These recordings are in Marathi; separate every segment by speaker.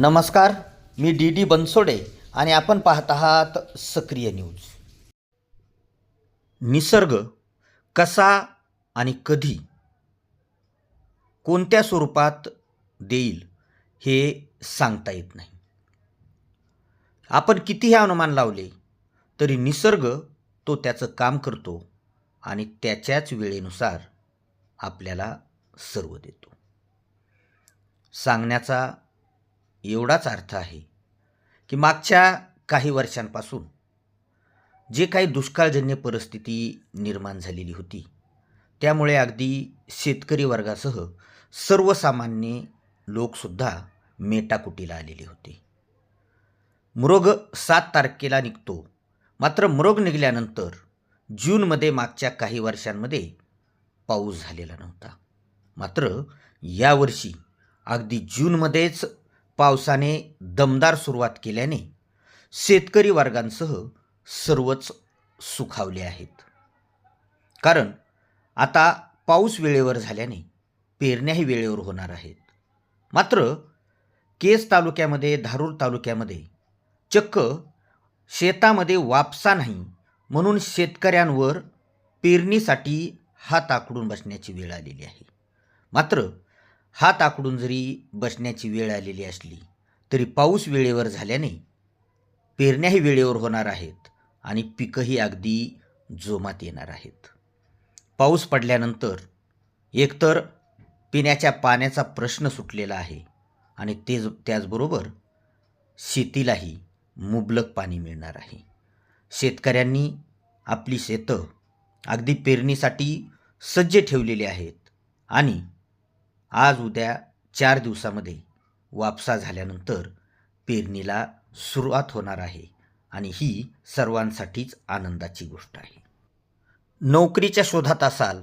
Speaker 1: नमस्कार मी डी डी बनसोडे आणि आपण पाहत आहात सक्रिय न्यूज. निसर्ग कसा आणि कधी कोणत्या स्वरूपात देईल हे सांगता येत नाही. आपण कितीही अनुमान लावले तरी निसर्ग तो त्याचं काम करतो आणि त्याच्याच वेळेनुसार आपल्याला सर्व देतो. सांगण्याचा एवढाच अर्थ आहे की मागच्या काही वर्षांपासून जे काही दुष्काळजन्य परिस्थिती निर्माण झालेली होती त्यामुळे अगदी शेतकरी वर्गासह सर्वसामान्य लोकसुद्धा मेटाकुटीला आलेले होते. मृग सात तारखेला निघतो. मात्र मृग निघाल्यानंतर जूनमध्ये मागच्या काही वर्षांमध्ये पाऊस झालेला नव्हता. मात्र यावर्षी अगदी जूनमध्येच पावसाने दमदार सुरुवात केल्याने शेतकरी वर्गांसह सर्वच सुखावले आहेत. कारण आता पाऊस वेळेवर झाल्याने पेरण्याही वेळेवर होणार आहेत. मात्र केस तालुक्यामध्ये धारूर तालुक्यामध्ये चक्क शेतामध्ये वापसा नाही म्हणून शेतकऱ्यांवर पेरणीसाठी हात आकडून बसण्याची वेळ आलेली आहे. मात्र हात आकडून जरी बसण्याची वेळ आलेली असली तरी पाऊस वेळेवर झाल्याने पेरण्याही वेळेवर होणार आहेत आणि पिकंही अगदी जोमात येणार आहेत. पाऊस पडल्यानंतर एकतर पिण्याच्या पाण्याचा प्रश्न सुटलेला आहे आणि तेच त्याचबरोबर शेतीलाही मुबलक पाणी मिळणार आहे. शेतकऱ्यांनी आपली शेतं अगदी पेरणीसाठी सज्ज ठेवलेली आहेत आणि आज उद्या चार दिवसामध्ये वापसा झाल्यानंतर पेरणीला सुरुवात होणार आहे आणि ही सर्वांसाठीच आनंदाची गोष्ट आहे. नोकरीच्या शोधात असाल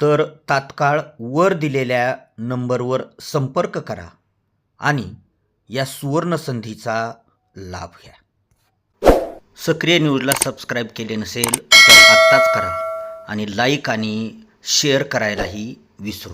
Speaker 1: तर तात्काळ वर दिलेल्या नंबरवर संपर्क करा आणि या सुवर्ण संधीचा लाभ घ्या. सक्रिय न्यूजला सबस्क्राईब केले नसेल तर आत्ताच करा आणि लाईक आणि शेअर करायलाही विसरू